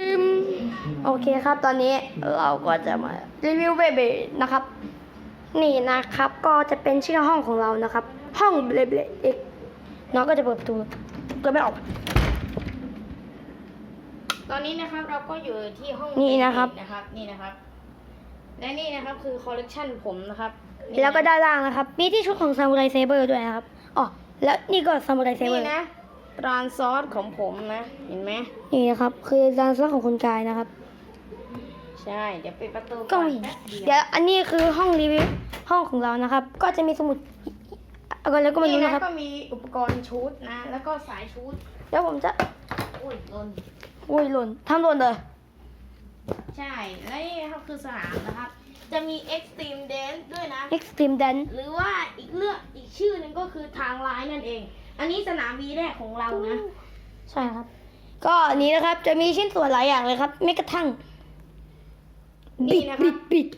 อืมโอเคครับ ตอนนี้เราก็จะมารีวิวเบเบนะครับ นี่นะครับ ก็จะเป็นชื่อห้องของเรานะครับ ห้องเบเบเอกน้องก็จะเปิดประตูเปิดไม่ออก ตอนนี้นะครับเราก็อยู่ที่ห้องนี่นะครับ นะครับ นี่นะครับ และนี่นะครับคือคอลเลกชันผมนะครับนี่แล้วก็ด้านล่างนะครับ มีที่ชุดของซามูไรเซเบอร์ด้วยนะครับอ๋อแล้วนี่ก็ซามูไรเซเบอนี่ร์นะ รานซอสของผมนะ เห็นไหมนี่นะครับ คือด้านล่างของคุณกายนะครับ ใช่ เดี๋ยวปิดประตูก็อนมีแป๊บเดีเดี๋ยวยวอันนี้คือห้องรีวิวห้องของเรานะครับ ก็จะมีสมุดอะไรแล้วก็ไม่รู้นี่นะครับก็มีอุปกรณ์ชุดนะ แล้วก็สายชุดแล้วผมจะอุ้ยหล่นอุ้ยหล่นทำหล่นเลย ใช่ และนี่นะครับคือสนามนะครับ จะมี Extreme Dance ด้วยนะ Extreme Dance หรือว่าอีกเรื่องอีกชื่อหนึงก็คือทางร้ายนั่นเอง อันนี้สนามวีแรกของเรานะ ใช่ครับ ก็อันนี้นะครับจะมีชิ้นส่วนหลายอย่างเลยครับไม่กระทั่งนี่บิดนะครับ บิดบิด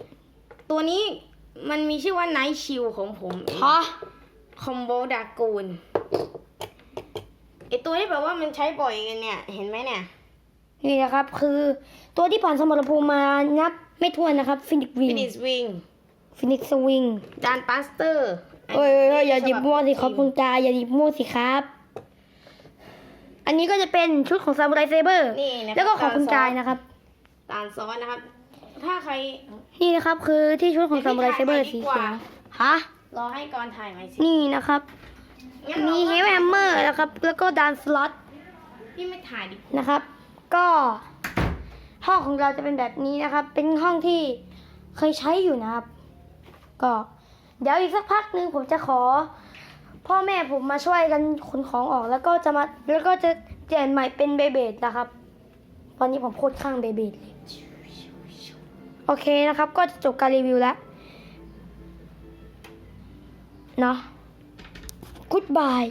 ตัวนี้มันมีชื่อว่า Night Shield ของผมเองฮะคอมโบดากูนไอตัวที่แบบว่ามันใช้บ่อยกันเนี่ย เห็นไหมเนี่ย นี่นะครับ คือตัวที่ผ่านสมรภูมิมานับไม่ถ้วนนะครับฟินิกวิงฟินิสวิงฟินิกสวิงดานปัสเตอร์ เอ้ยเอ้ยเอ้ยอย่าหยิบมั่วสิครับคุณกายอย่าหยิบมั่วสิครับ อันนี้ก็จะเป็นชุดของซามูไรเซเบอร์ นี่นะแล้วก็ของคุณกายนะครับ ตานซอสนะครับ ถ้าใครนี่นะครับ คือที่ชุดของเดี๋ซายวมูไรเซเบอร์พี่สีถ่ายไปดีกเขียว่าวฮะรอให้ก่อนถ่ายไหมสินี่นะครับงั้นมีราเฮลแฮมเมอร์นะครับ แล้วก็ดานสล็อตพี่ไม่ถ่ายดินะครับ ก็ห้องของเราจะเป็นแบบนี้นะครับ เป็นห้องที่เคยใช้อยู่นะครับ ก็ เดี๋ยวอีกสักพักหนึ่งผมจะขอ พ่อแม่ผมมาช่วยกันขนของออกแล้วก็จะมาแล้วก็จะเปลี่ยนใหม่เป็นเบเบดนะครับ ตอนนี้ผมโคตรข้างเบเบดเลยโอเคนะครับ ก็จะจบการรีวิวแล้วเนาะ goodbye